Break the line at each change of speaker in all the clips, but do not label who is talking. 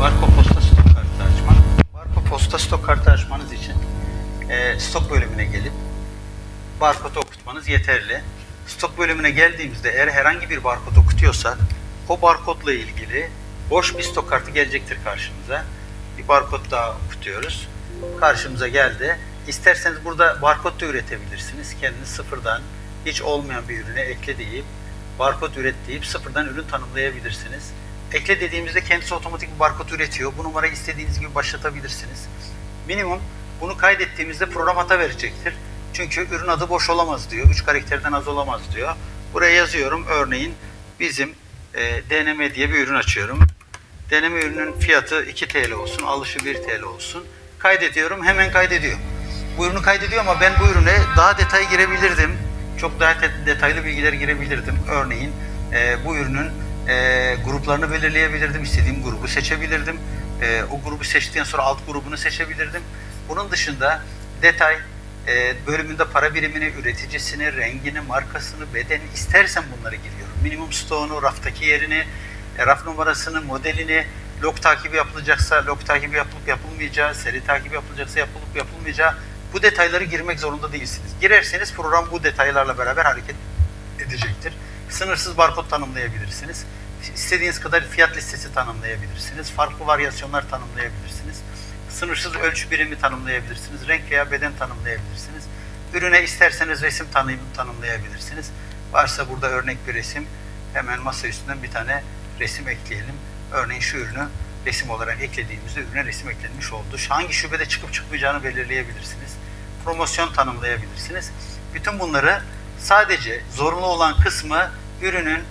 Barko Posta stok kartı açmak. Barko Posta stok kartı açmanız için e, stok bölümüne gelip barkod okutmanız yeterli. Stok bölümüne geldiğimizde eğer herhangi bir barkod okutuyorsak o barkodla ilgili boş bir stok kartı gelecektir karşımıza. Bir barkod daha okutuyoruz. Karşımıza geldi. İsterseniz burada barkod da üretebilirsiniz. Kendiniz sıfırdan hiç olmayan bir ürüne ekle deyip barkod üret deyip sıfırdan ürün tanımlayabilirsiniz. Ekle dediğimizde kendisi otomatik bir barkod üretiyor. Bu numarayı istediğiniz gibi başlatabilirsiniz. Minimum bunu kaydettiğimizde program hata verecektir. Çünkü ürün adı boş olamaz diyor. 3 karakterden az olamaz diyor. Buraya yazıyorum. Örneğin bizim e, DNM diye bir ürün açıyorum. Deneme ürünün fiyatı 2 TL olsun, alışı 1 TL olsun. Kaydediyorum, hemen kaydediyor. Bu ürünü kaydediyor ama ben bu ürüne daha detay girebilirdim. Çok daha detaylı bilgiler girebilirdim. Örneğin e, bu ürünün e, gruplarını belirleyebilirdim. İstediğim grubu seçebilirdim. E, o grubu seçtikten sonra alt grubunu seçebilirdim. Bunun dışında detay e, bölümünde para birimini, üreticisini, rengini, markasını, bedeni istersen bunları giriyorum. Minimum stoğunu, raftaki yerini, e, raf numarasını, modelini, log takibi yapılacaksa log takibi yapılıp yapılmayacağı, seri takibi yapılacaksa yapılıp yapılmayacağı bu detayları girmek zorunda değilsiniz. Girerseniz program bu detaylarla beraber hareket edecektir. Sınırsız barkod tanımlayabilirsiniz. İstediğiniz kadar fiyat listesi tanımlayabilirsiniz. Farklı varyasyonlar tanımlayabilirsiniz. Sınırsız ölçü birimi tanımlayabilirsiniz. Renk veya beden tanımlayabilirsiniz. Ürüne isterseniz resim tanım, tanımlayabilirsiniz. Varsa burada örnek bir resim hemen masa üstünden bir tane resim ekleyelim. Örneğin şu ürünü resim olarak eklediğimizde ürüne resim eklenmiş oldu. Hangi şubede çıkıp çıkmayacağını belirleyebilirsiniz. Promosyon tanımlayabilirsiniz. Bütün bunları sadece zorunlu olan kısmı ürünün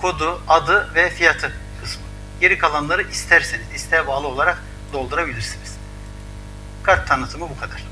kodu, adı ve fiyatı kısmı. Geri kalanları isterseniz isteğe bağlı olarak doldurabilirsiniz. Kart tanıtımı bu kadar.